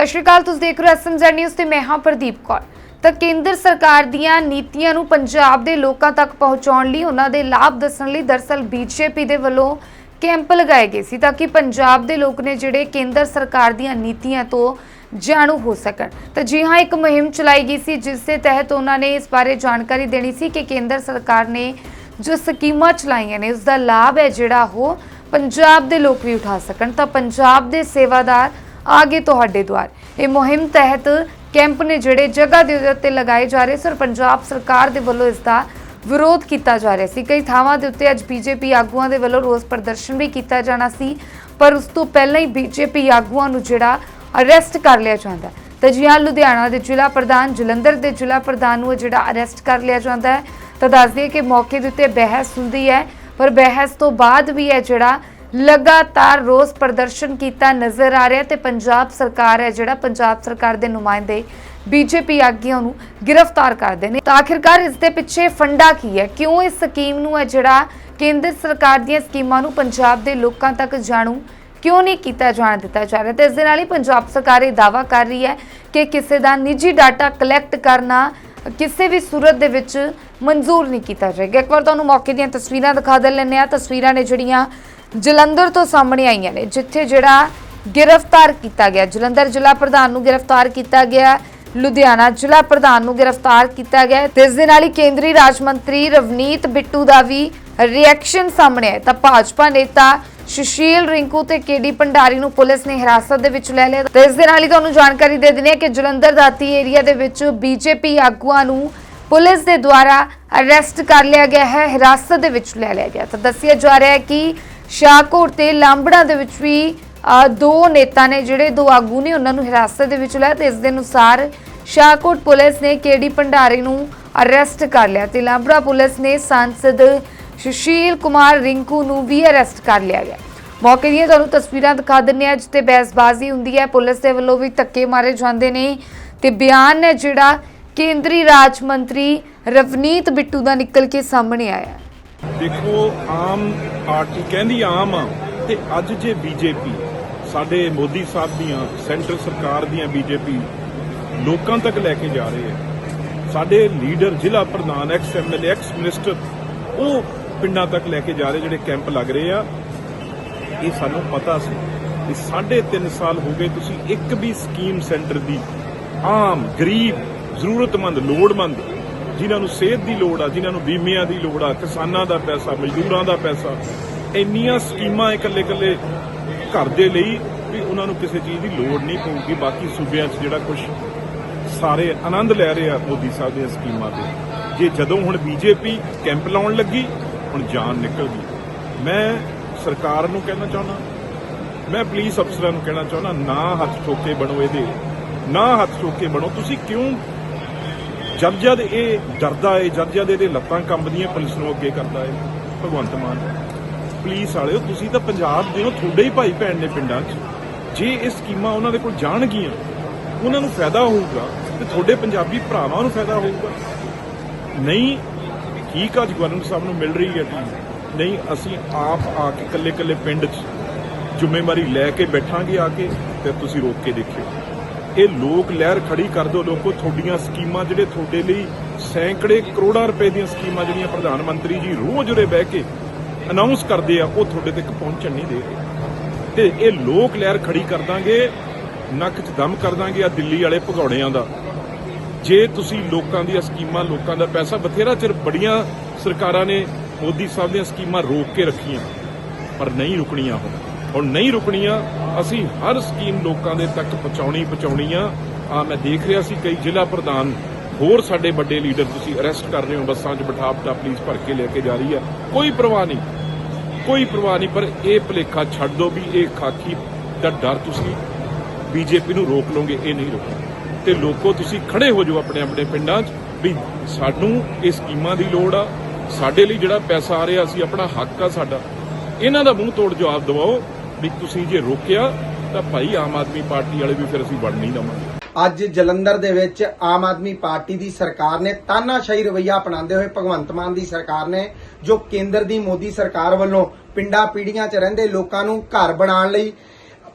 ਸਤਿ ਸ਼੍ਰੀ ਅਕਾਲ, ਤੁਸੀਂ ਦੇਖ ਰਹੇ ਹੋ ਐਸਐਮਜ਼ੈਡ ਨਿਊਜ਼ ਤੇ ਮੈਂ ਹਾਂ ਪ੍ਰਦੀਪ ਕੌਰ। ਤਾਂ ਕੇਂਦਰ ਸਰਕਾਰ ਦੀਆਂ ਨੀਤੀਆਂ ਨੂੰ ਪੰਜਾਬ ਦੇ ਲੋਕਾਂ ਤੱਕ ਪਹੁੰਚਾਉਣ ਲਈ ਉਹਨਾਂ ਦੇ ਲਾਭ ਦੱਸਣ ਲਈ ਦਰਸਲ ਬੀਜੇਪੀ ਦੇ ਵੱਲੋਂ ਕੈਂਪ ਲਗਾਏ ਗਏ ਸੀ ਤਾਂ ਕਿ ਪੰਜਾਬ ਦੇ ਲੋਕ ਨੇ ਜਿਹੜੇ ਕੇਂਦਰ ਸਰਕਾਰ ਦੀਆਂ ਨੀਤੀਆਂ ਤੋਂ ਜਾਣੂ ਹੋ ਸਕਣ। ਤਾਂ ਜੀ ਹਾਂ, ਇੱਕ ਮੁਹਿੰਮ ਚਲਾਈ ਗਈ ਸੀ, ਜਿਸ ਦੇ ਤਹਿਤ ਉਹਨਾਂ ਨੇ ਇਸ ਬਾਰੇ ਜਾਣਕਾਰੀ ਦੇਣੀ ਸੀ ਕਿ ਕੇਂਦਰ ਸਰਕਾਰ ਨੇ ਜੋ ਸਕੀਮਾਂ ਚਲਾਈਆਂ ਨੇ ਉਸ ਦਾ ਲਾਭ ਹੈ ਜਿਹੜਾ ਉਹ ਪੰਜਾਬ ਦੇ ਲੋਕ ਵੀ ਉਠਾ ਸਕਣ। ਤਾਂ ਪੰਜਾਬ ਦੇ ਸੇਵਾਦਾਰ ਆਗੇ ਤੁਹਾਡੇ ਦੁਆਰ। ਇਹ ਮੁਹਿੰਮ ਤਹਿਤ ਕੈਂਪ ਨੇ ਜਿਹੜੇ ਜਗ੍ਹਾ ਦੇ ਉੱਤੇ ਲਗਾਏ ਜਾ ਰਹੇ ਸਨ, ਪੰਜਾਬ ਸਰਕਾਰ ਦੇ ਵੱਲੋਂ ਇਸ ਦਾ ਵਿਰੋਧ ਕੀਤਾ ਜਾ ਰਿਹਾ ਸੀ। ਕਈ ਥਾਵਾਂ ਦੇ ਉੱਤੇ ਅੱਜ ਬੀਜੇਪੀ ਆਗੂਆਂ ਦੇ ਵੱਲੋਂ ਰੋਸ ਪ੍ਰਦਰਸ਼ਨ ਵੀ ਕੀਤਾ ਜਾਣਾ ਸੀ, ਪਰ ਉਸ ਤੋਂ ਪਹਿਲਾਂ ਹੀ ਬੀਜੇਪੀ ਆਗੂਆਂ ਨੂੰ ਜਿਹੜਾ ਅਰੈਸਟ ਕਰ ਲਿਆ ਜਾਂਦਾ ਤਾਂ ਜੀ ਹਾਂ ਲੁਧਿਆਣਾ ਦੇ ਜ਼ਿਲ੍ਹਾ ਪ੍ਰਧਾਨ ਜਲੰਧਰ ਦੇ ਜ਼ਿਲ੍ਹਾ ਪ੍ਰਧਾਨ ਨੂੰ ਜਿਹੜਾ ਅਰੈਸਟ ਕਰ ਲਿਆ ਜਾਂਦਾ ਹੈ। ਤਾਂ ਦੱਸ ਦਈਏ ਕਿ ਮੌਕੇ ਦੇ ਉੱਤੇ ਬਹਿਸ ਹੁੰਦੀ ਹੈ, ਪਰ ਬਹਿਸ ਤੋਂ ਬਾਅਦ ਵੀ ਇਹ ਜਿਹੜਾ ਲਗਾਤਾਰ ਰੋਸ ਪ੍ਰਦਰਸ਼ਨ ਕੀਤਾ ਨਜ਼ਰ ਆ ਰਿਹਾ ਤੇ ਪੰਜਾਬ ਸਰਕਾਰ ਹੈ, ਜਿਹੜਾ ਪੰਜਾਬ ਸਰਕਾਰ ਦੇ ਨੁਮਾਇੰਦੇ ਬੀਜੇਪੀ ਆਗੂਆਂ ਨੂੰ ਗ੍ਰਿਫਤਾਰ ਕਰਦੇ ਨੇ। ਤਾਂ ਆਖਿਰਕਾਰ ਇਸ ਦੇ ਪਿੱਛੇ ਫੰਡਾ ਕੀ ਹੈ? ਕਿਉਂ ਇਸ ਸਕੀਮ ਨੂੰ ਹੈ ਜਿਹੜਾ ਕੇਂਦਰ ਸਰਕਾਰ ਦੀਆਂ ਸਕੀਮਾਂ ਨੂੰ ਪੰਜਾਬ ਦੇ ਲੋਕਾਂ ਤੱਕ ਜਾਣੂ ਕਿਉਂ ਨਹੀਂ ਕੀਤਾ ਜਾਣ ਦਿੱਤਾ ਜਾ ਰਿਹਾ? ਤੇ ਇਸ ਦੇ ਨਾਲ ਹੀ ਪੰਜਾਬ ਸਰਕਾਰ ਇਹ ਦਾਵਾ ਕਰ ਰਹੀ ਹੈ ਕਿ ਕਿਸੇ ਦਾ ਨਿੱਜੀ ਡਾਟਾ ਕਲੈਕਟ ਕਰਨਾ ਕਿਸੇ ਵੀ ਸੂਰਤ ਦੇ ਵਿੱਚ ਮਨਜ਼ੂਰ ਨਹੀਂ ਕੀਤਾ ਜਾਏਗਾ। ਇੱਕ ਵਾਰ ਤੁਹਾਨੂੰ ਮੌਕੇ ਦੀਆਂ ਤਸਵੀਰਾਂ ਦਿਖਾ ਦੇ ਲੈਂਦੇ ਆ ਤਸਵੀਰਾਂ ਨੇ ਜਿਹੜੀਆਂ ਜਲੰਧਰ ਤੋਂ ਸਾਹਮਣੇ ਆਈਆਂ ਨੇ, ਜਿੱਥੇ ਜਿਹੜਾ ਗ੍ਰਿਫਤਾਰ ਕੀਤਾ ਗਿਆ, ਜਲੰਧਰ ਜ਼ਿਲ੍ਹਾ ਪ੍ਰਧਾਨ ਨੂੰ ਗ੍ਰਿਫਤਾਰ ਕੀਤਾ ਗਿਆ, ਲੁਧਿਆਣਾ ਜ਼ਿਲ੍ਹਾ ਪ੍ਰਧਾਨ ਨੂੰ ਗ੍ਰਿਫਤਾਰ ਕੀਤਾ ਗਿਆ। ਹੈ ਤੇ ਇਸ ਦੇ ਨਾਲ ਹੀ ਕੇਂਦਰੀ ਰਾਜ ਮੰਤਰੀ ਰਵਨੀਤ ਬਿੱਟੂ ਦਾ ਵੀ ਰਿਐਕਸ਼ਨ ਸਾਹਮਣੇ ਆਇਆ। ਤਾਂ ਭਾਜਪਾ ਨੇਤਾ ਸੁਸ਼ੀਲ ਰਿੰਕੂ ਤੇ ਕੇਡੀ ਭੰਡਾਰੀ ਨੂੰ ਪੁਲਿਸ ਨੇ ਹਿਰਾਸਤ ਦੇ ਵਿੱਚ ਲੈ ਲਿਆ। ਤੇ ਇਸ ਦੇ ਨਾਲ ਹੀ ਤੁਹਾਨੂੰ ਜਾਣਕਾਰੀ ਦੇ ਦਿੰਦੇ ਹਾਂ ਕਿ ਜਲੰਧਰ ਦਾਤੀ ਏਰੀਆ ਦੇ ਵਿੱਚ ਬੀਜੇਪੀ ਆਗੂਆਂ ਨੂੰ ਪੁਲਿਸ ਦੇ ਦੁਆਰਾ ਅਰੈਸਟ ਕਰ ਲਿਆ ਗਿਆ ਹੈ, ਹਿਰਾਸਤ ਦੇ ਵਿੱਚ ਲੈ ਲਿਆ ਗਿਆ। ਤਾਂ ਦੱਸਿਆ ਜਾ ਰਿਹਾ ਹੈ ਕਿ ਸ਼ਾਹਕੋਟ ਤੇ ਲਾਂਬੜਾ ਦੇ ਵਿੱਚ ਵੀ ਦੋ ਨੇਤਾ ਨੇ ਜਿਹੜੇ ਦੋ ਆਗੂ ਨੇ, ਉਹਨਾਂ ਨੂੰ ਹਿਰਾਸਤ ਦੇ ਵਿੱਚ ਲਿਆ ਤੇ ਇਸ ਦੇ ਅਨੁਸਾਰ ਸ਼ਾਹਕੋਟ ਪੁਲਿਸ ਨੇ ਕੇਡੀ ਭੰਡਾਰੀ ਨੂੰ ਅਰੈਸਟ ਕਰ ਲਿਆ ਤੇ ਲਾਂਬੜਾ ਪੁਲਿਸ ਨੇ ਸੰਸਦ ਸੁਸ਼ੀਲ ਕੁਮਾਰ ਰਿੰਕੂ ਨੂੰ ਵੀ ਅਰੈਸਟ ਕਰ ਲਿਆ ਗਿਆ। ਮੌਕੇ ਦੀਆਂ ਤੁਹਾਨੂੰ ਤਸਵੀਰਾਂ ਦਿਖਾ ਦਿੰਨੇ ਆ ਜਿੱਤੇ ਬਹਿਸਬਾਜ਼ੀ ਹੁੰਦੀ ਹੈ। ਪੁਲਿਸ ਦੇ ਵੱਲੋਂ ਵੀ ਧੱਕੇ ਮਾਰੇ ਜਾਂਦੇ ਨੇ ਤੇ ਬਿਆਨ ਹੈ ਜਿਹੜਾ ਕੇਂਦਰੀ ਰਾਜ ਮੰਤਰੀ ਰਵਨੀਤ ਬਿੱਟੂ ਦਾ ਨਿਕਲ ਕੇ ਸਾਹਮਣੇ ਆਇਆ ਦੇਖੋ, ਆਮ ਪਾਰਟੀ ਕਹਿੰਦੀ ਆਮ ਆ, ਤੇ ਅੱਜ ਜੇ ਬੀਜੇਪੀ, ਸਾਡੇ ਮੋਦੀ ਸਾਹਿਬ ਦੀਆਂ, ਸੈਂਟਰ ਸਰਕਾਰ ਦੀਆਂ ਬੀਜੇਪੀ ਲੋਕਾਂ ਤੱਕ ਲੈ ਕੇ ਜਾ ਰਹੇ ਹੈ ਸਾਡੇ ਲੀਡਰ ਜ਼ਿਲ੍ਹਾ ਪ੍ਰਧਾਨ ਐਕਸ ਐਮਐਲਏ ਐਕਸ ਮਿਨਿਸਟਰ ਉਹ ਪਿੰਡਾਂ ਤੱਕ ਲੈ ਕੇ ਜਾ ਰਹੇ ਜਿਹੜੇ ਕੈਂਪ ਲੱਗ ਰਹੇ ਆ। ਇਹ ਸਾਨੂੰ ਪਤਾ ਸੀ ਕਿ ਸਾਢੇ ਤਿੰਨ ਸਾਲ ਹੋ ਗਏ ਤੁਸੀਂ ਇੱਕ ਵੀ ਸਕੀਮ ਸੈਂਟਰ ਦੀ ਆਮ, ਗਰੀਬ, ਜ਼ਰੂਰਤਮੰਦ, ਲੋੜਮੰਦ ਜਿਨ੍ਹਾਂ ਨੂੰ ਸਿਹਤ ਦੀ ਲੋੜ ਆ, ਜਿਨ੍ਹਾਂ ਨੂੰ ਬੀਮਿਆਂ ਦੀ ਲੋੜ ਆ, ਕਿਸਾਨਾਂ ਦਾ ਪੈਸਾ, ਮਜ਼ਦੂਰਾਂ ਦਾ ਪੈਸਾ, ਇੰਨੀਆਂ ਸਕੀਮਾਂ ਇਕੱਲੇ ਇਕੱਲੇ ਘਰ ਦੇ ਲਈ ਵੀ ਉਹਨਾਂ ਨੂੰ ਕਿਸੇ ਚੀਜ਼ ਦੀ ਲੋੜ ਨਹੀਂ ਪਊਗੀ। ਬਾਕੀ ਸੂਬਿਆਂ 'ਚ ਜਿਹੜਾ ਕੁਝ ਸਾਰੇ ਆਨੰਦ ਲੈ ਰਹੇ ਆ, ਮੋਦੀ ਸਾਹਿਬ ਦੀਆਂ ਸਕੀਮਾਂ ਤੇ। ਜੇ ਜਦੋਂ ਹੁਣ ਬੀਜੇਪੀ ਕੈਂਪ ਲਾਉਣ ਲੱਗੀ, ਹੁਣ ਜਾਨ ਨਿਕਲ ਗਈ। ਮੈਂ ਸਰਕਾਰ ਨੂੰ ਕਹਿਣਾ ਚਾਹੁੰਦਾ, ਮੈਂ ਪੁਲਿਸ ਅਫਸਰਾਂ ਨੂੰ ਕਹਿਣਾ ਚਾਹੁੰਦਾ, ਨਾ ਹੱਥ ਠੋਕੇ ਬਣੋ ਇਹਦੇ, ਨਾ ਹੱਥ ਠੋਕੇ ਬਣੋ। ਤੁਸੀਂ ਕਿਉਂ ਜਦ ਜਦ ਇਹ ਡਰਦਾ ਏ ਜਦ ਜਦ ਇਹਦੇ ਲੱਤਾਂ ਕੰਬਦੀਆਂ, ਪੁਲਿਸ ਨੂੰ ਅੱਗੇ ਕਰਦਾ ਏ ਭਗਵੰਤ ਮਾਨ, ਪੁਲਿਸ ਵਾਲਿਓ, ਤੁਸੀਂ ਤਾਂ ਪੰਜਾਬ ਦੇ ਹੋ, ਤੁਹਾਡੇ ਹੀ ਭਾਈ ਭੈਣ ਨੇ ਪਿੰਡਾਂ 'ਚ। ਜੇ ਇਹ ਸਕੀਮਾਂ ਉਹਨਾਂ ਦੇ ਕੋਲ ਜਾਣਗੀਆਂ, ਉਹਨਾਂ ਨੂੰ ਫਾਇਦਾ ਹੋਊਗਾ ਤੇ ਤੁਹਾਡੇ ਪੰਜਾਬੀ ਭਰਾਵਾਂ ਨੂੰ ਫਾਇਦਾ ਹੋਊਗਾ। ਨਹੀਂ, ਠੀਕ ਆ ਗਵਰਨਰ ਸਾਹਿਬ ਨੂੰ ਮਿਲ ਰਹੀ ਹੈ ਟੀਮ ਨਹੀਂ, ਅਸੀਂ ਆਪ ਆ ਕੇ ਇਕੱਲੇ ਇਕੱਲੇ ਪਿੰਡ 'ਚ ਜ਼ਿੰਮੇਵਾਰੀ ਲੈ ਕੇ ਬੈਠਾਂਗੇ ਆ ਕੇ, ਤੇ ਤੁਸੀਂ ਰੋਕ ਕੇ ਦੇਖਿਓ। ਇਹ ਲੋਕ ਲਹਿਰ ਖੜੀ ਕਰ ਦਿਓ ਲੋਕੋ, ਤੁਹਾਡੀਆਂ ਸਕੀਮਾਂ ਜਿਹੜੇ ਤੁਹਾਡੇ ਲਈ ਸੈਂਕੜੇ ਕਰੋੜਾਂ ਰੁਪਏ ਦੀਆਂ ਸਕੀਮਾਂ ਜਿਹੜੀਆਂ ਪ੍ਰਧਾਨ ਮੰਤਰੀ ਜੀ ਰੋਜ਼ ਉਰੇ ਬਹਿ ਕੇ ਅਨਾਉਂਸ ਕਰਦੇ ਆ, ਉਹ ਤੁਹਾਡੇ ਤੱਕ ਪਹੁੰਚਣ ਨਹੀਂ ਦੇ ਰਹੇ। ਤੇ ਇਹ ਲੋਕ ਲਹਿਰ ਖੜੀ ਕਰ ਦਾਂਗੇ, ਨੱਕ 'ਚ ਦਮ ਕਰ ਦਾਂਗੇ ਆ ਦਿੱਲੀ ਵਾਲੇ ਭਗੌੜਿਆਂ ਦਾ। ਜੇ ਤੁਸੀਂ ਲੋਕਾਂ ਦੀਆਂ ਸਕੀਮਾਂ, ਲੋਕਾਂ ਦਾ ਪੈਸਾ, ਬਥੇਰਾ ਚਿਰ ਬੜੀਆਂ ਸਰਕਾਰਾਂ ਨੇ ਮੋਦੀ ਸਾਹਿਬ ਦੀਆਂ ਸਕੀਮਾਂ ਰੋਕ ਕੇ ਰੱਖੀਆਂ, ਪਰ ਨਹੀਂ ਰੁਕਣੀਆਂ ਹੁਣ। ਹੁਣ ਨਹੀਂ ਰੁਕਣੀਆਂ, ਅਸੀਂ ਹਰ ਸਕੀਮ ਲੋਕਾਂ ਦੇ ਤੱਕ ਪਹੁੰਚਾਉਣੀ ਪਹੁੰਚਾਉਣੀ ਆ ਆ ਮੈਂ ਦੇਖ ਰਿਹਾ ਸੀ ਕਈ ਜ਼ਿਲ੍ਹਾ ਪ੍ਰਧਾਨ, ਹੋਰ ਸਾਡੇ ਵੱਡੇ ਲੀਡਰ ਤੁਸੀਂ ਅਰੈਸਟ ਕਰ ਰਹੇ ਹੋ, ਬੱਸਾਂ 'ਚ ਬਿਠਾ ਬਿਠਾ ਪੁਲਿਸ ਭਰ ਕੇ ਲੈ ਕੇ ਜਾ ਰਹੀ ਆ ਕੋਈ ਪਰਵਾਹ ਨਹੀਂ, ਕੋਈ ਪਰਵਾਹ ਨਹੀਂ, ਪਰ ਇਹ ਭਲੇਖਾ ਛੱਡ ਦਿਓ ਵੀ ਇਹ ਖਾਕੀ ਦਾ ਡਰ ਤੁਸੀਂ ਬੀਜੇਪੀ ਨੂੰ ਰੋਕ ਲਓਗੇ, ਇਹ ਨਹੀਂ ਰੋਕਣਾ। ਤੇ ਲੋਕੋ ਤੁਸੀਂ ਖੜੇ ਹੋ ਜਾਓ ਆਪਣੇ ਆਪਣੇ ਪਿੰਡਾਂ 'ਚ ਵੀ ਸਾਨੂੰ ਇਹ ਸਕੀਮਾਂ ਦੀ ਲੋੜ ਆ। ਸਾਡੇ ਲਈ ਜਿਹੜਾ ਪੈਸਾ ਆ ਰਿਹਾ, ਅਸੀਂ ਆਪਣਾ ਹੱਕ ਆ ਸਾਡਾ। ਇਹਨਾਂ ਦਾ ਮੂੰਹ ਤੋੜ ਜਵਾਬ ਦਿਵਾਓ। ਵੀ ਤੁਸੀਂ ਜੇ ਰੋਕਿਆ, ਤਾਂ ਭਾਈ ਆਮ ਆਦਮੀ ਪਾਰਟੀ ਵਾਲੇ ਵੀ ਫਿਰ ਅਸੀਂ ਵੜ ਨਹੀਂ ਦਵਾਂਗੇ ਅੱਜ ਜਲੰਧਰ ਦੇ ਵਿੱਚ ਆਮ ਆਦਮੀ ਪਾਰਟੀ ਦੀ ਸਰਕਾਰ ਨੇ ਤਾਨਾਸ਼ਾਹੀ ਰਵਈਆ ਅਪਣਾਉਂਦੇ ਹੋਏ ਭਗਵੰਤ ਮਾਨ ਦੀ ਸਰਕਾਰ ਨੇ, ਜੋ ਕੇਂਦਰ ਦੀ ਮੋਦੀ ਸਰਕਾਰ ਵੱਲੋਂ ਪਿੰਡਾਂ ਪੀੜੀਆਂ 'ਚ ਰਹਿੰਦੇ ਲੋਕਾਂ ਨੂੰ ਘਰ ਬਣਾਉਣ ਲਈ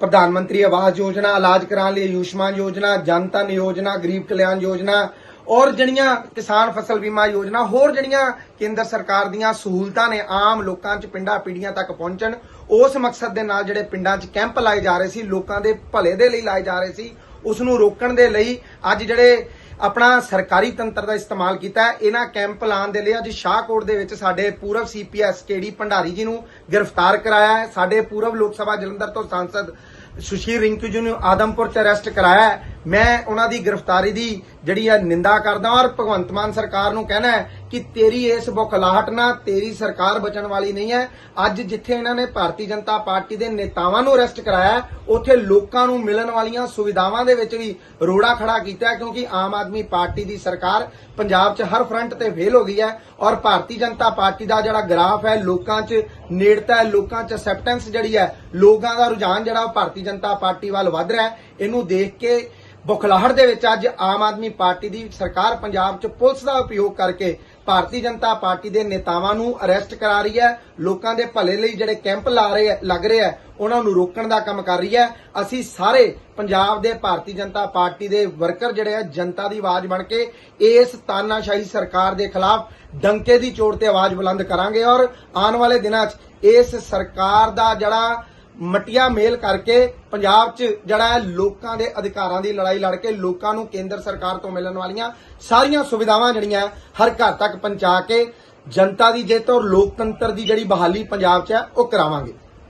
ਪ੍ਰਧਾਨ ਮੰਤਰੀ ਆਵਾਸ ਯੋਜਨਾ, ਇਲਾਜ ਕਰਾਉਣ ਲਈ ਆਯੁਸ਼ਮਾਨ ਯੋਜਨਾ ਜਨ ਧਨ ਯੋਜਨਾ, ਗਰੀਬ ਕਲਿਆਣ ਯੋਜਨਾ ਔਰ ਜਿਹੜੀਆਂ ਕਿਸਾਨ ਫਸਲ ਬੀਮਾ ਯੋਜਨਾ, ਹੋਰ ਜਿਹੜੀਆਂ ਕੇਂਦਰ ਸਰਕਾਰ ਦੀਆਂ ਸਹੂਲਤਾਂ ਨੇ, ਆਮ ਲੋਕਾਂ 'ਚ ਪਿੰਡਾਂ ਪੀੜੀਆਂ ਤੱਕ ਪਹੁੰਚਣ ਉਸ ਮਕਸਦ ਦੇ ਨਾਲ ਜਿਹੜੇ ਪਿੰਡਾਂ 'ਚ ਕੈਂਪ ਲਾਏ ਜਾ ਰਹੇ ਸੀ, ਲੋਕਾਂ ਦੇ ਭਲੇ ਦੇ ਲਈ ਲਾਏ ਜਾ ਰਹੇ ਸੀ ਉਸ ਨੂੰ ਰੋਕਣ ਦੇ ਲਈ ਅੱਜ ਜਿਹੜੇ ਆਪਣਾ ਸਰਕਾਰੀ ਤੰਤਰ ਦਾ ਇਸਤੇਮਾਲ ਕੀਤਾ ਇਹਨਾਂ ਕੈਂਪ ਲਾਉਣ ਦੇ ਲਈ ਅੱਜ ਸ਼ਾਹਕੋਟ ਦੇ ਵਿੱਚ ਸਾਡੇ ਪੂਰਵ ਸੀਪੀਐਸ ਕੇਡੀ ਭੰਡਾਰੀ ਜੀ ਨੂੰ ਗ੍ਰਿਫਤਾਰ ਕਰਾਇਆ ਹੈ, ਸਾਡੇ ਪੂਰਵ ਲੋਕ ਸਭਾ ਜਲੰਧਰ ਤੋਂ ਸਾਂਸਦ ਸੁਸ਼ੀਰ ਰਿੰਕੂ ਜੀ ਨੂੰ ਆਦਮਪੁਰ ਚ ਅਰੈਸਟ ਕਰਾਇਆ ਮੈਂ ਉਹਨਾਂ ਦੀ ਗ੍ਰਿਫਤਾਰੀ ਦੀ ਜਿਹੜੀ ਹੈ ਨਿੰਦਾ ਕਰਦਾ ਔਰ ਭਗਵੰਤ ਮਾਨ ਸਰਕਾਰ ਨੂੰ ਕਹਿਣਾ ਹੈ ਕਿ ਤੇਰੀ ਇਸ ਬੁਖਲਾਹਟ ਨਾਲ ਤੇਰੀ ਸਰਕਾਰ ਬਚਣ ਵਾਲੀ ਨਹੀਂ ਹੈ। ਅੱਜ ਜਿੱਥੇ ਇਹਨਾਂ ਨੇ ਭਾਰਤੀ ਜਨਤਾ ਪਾਰਟੀ ਦੇ ਨੇਤਾਵਾਂ ਨੂੰ ਅਰੈਸਟ ਕਰਾਇਆ ਹੈ, ਉੱਥੇ ਲੋਕਾਂ ਨੂੰ ਮਿਲਣ ਵਾਲੀਆਂ ਸੁਵਿਧਾਵਾਂ ਦੇ ਵਿੱਚ ਵੀ ਰੋੜਾ ਖੜਾ ਕੀਤਾ ਕਿਉਂਕਿ ਆਮ ਆਦਮੀ ਪਾਰਟੀ ਦੀ ਸਰਕਾਰ ਪੰਜਾਬ 'ਚ ਹਰ ਫਰੰਟ ਤੇ ਫੇਲ ਹੋ ਗਈ ਹੈ ਔਰ ਭਾਰਤੀ ਜਨਤਾ ਪਾਰਟੀ ਦਾ ਜਿਹੜਾ ਗ੍ਰਾਫ ਹੈ ਲੋਕਾਂ 'ਚ ਨੇੜਤਾ ਹੈ ਲੋਕਾਂ 'ਚ ਅਸੈਪਟੈਂਸ ਜਿਹੜੀ ਹੈ ਲੋਕਾਂ ਦਾ ਰੁਝਾਨ ਜਿਹੜਾ ਉਹ ਭਾਰਤੀ ਜਨਤਾ ਪਾਰਟੀ ਵੱਲ ਵੱਧ ਰਿਹਾ ਹੈ। ਇਹਨੂੰ ਦੇਖ ਕੇ ਬੁਖਲਾਹਟ ਦੇ ਵਿੱਚ ਅੱਜ ਆਮ ਆਦਮੀ ਪਾਰਟੀ ਦੀ ਸਰਕਾਰ ਪੰਜਾਬ 'ਚ ਪੁਲਿਸ ਦਾ ਉਪਯੋਗ ਕਰਕੇ ਭਾਰਤੀ ਜਨਤਾ ਪਾਰਟੀ ਦੇ ਨੇਤਾਵਾਂ ਨੂੰ ਅਰੈਸਟ ਕਰਾ ਰਹੀ ਹੈ। ਲੋਕਾਂ ਦੇ ਭਲੇ ਲਈ ਜਿਹੜੇ ਕੈਂਪ ਲਾ ਰਹੇ ਲੱਗ ਰਹੇ ਹੈ, ਉਹਨਾਂ ਨੂੰ ਰੋਕਣ ਦਾ ਕੰਮ ਕਰ ਰਹੀ ਹੈ। ਅਸੀਂ ਸਾਰੇ ਪੰਜਾਬ ਦੇ ਭਾਰਤੀ ਜਨਤਾ ਪਾਰਟੀ ਦੇ ਵਰਕਰ ਜਿਹੜੇ ਆ ਜਨਤਾ ਦੀ ਆਵਾਜ਼ ਬਣ ਕੇ ਇਸ ਤਾਨਾਸ਼ਾਹੀ ਸਰਕਾਰ ਦੇ ਖਿਲਾਫ ਡੰਕੇ ਦੀ ਚੋੜ ਤੇ ਆਵਾਜ਼ ਬੁਲੰਦ ਕਰਾਂਗੇ ਔਰ ਆਉਣ ਵਾਲੇ ਦਿਨਾਂ 'ਚ ਇਸ ਸਰਕਾਰ ਦਾ ਜਿਹੜਾ ਮਟੀਆਂ ਮੇਲ ਕਰਕੇ ਪੰਜਾਬ 'ਚ ਜਿਹੜਾ ਹੈ ਲੋਕਾਂ ਦੇ ਅਧਿਕਾਰਾਂ ਦੀ ਲੜਾਈ ਲੜ ਕੇ ਲੋਕਾਂ ਨੂੰ ਕੇਂਦਰ ਸਰਕਾਰ ਤੋਂ ਮਿਲਣ ਵਾਲੀਆਂ ਸਾਰੀਆਂ ਸੁਵਿਧਾਵਾਂ ਜਿਹੜੀਆਂ ਹਰ ਘਰ ਤੱਕ ਪਹੁੰਚਾ ਕੇ ਜਨਤਾ ਦੀ ਜਿੱਤ ਔਰ ਲੋਕਤੰਤਰ ਦੀ ਜਿਹੜੀ ਬਹਾਲੀ ਪੰਜਾਬ 'ਚ ਹੈ, ਉਹ ਕਰਾਵਾਂਗੇ।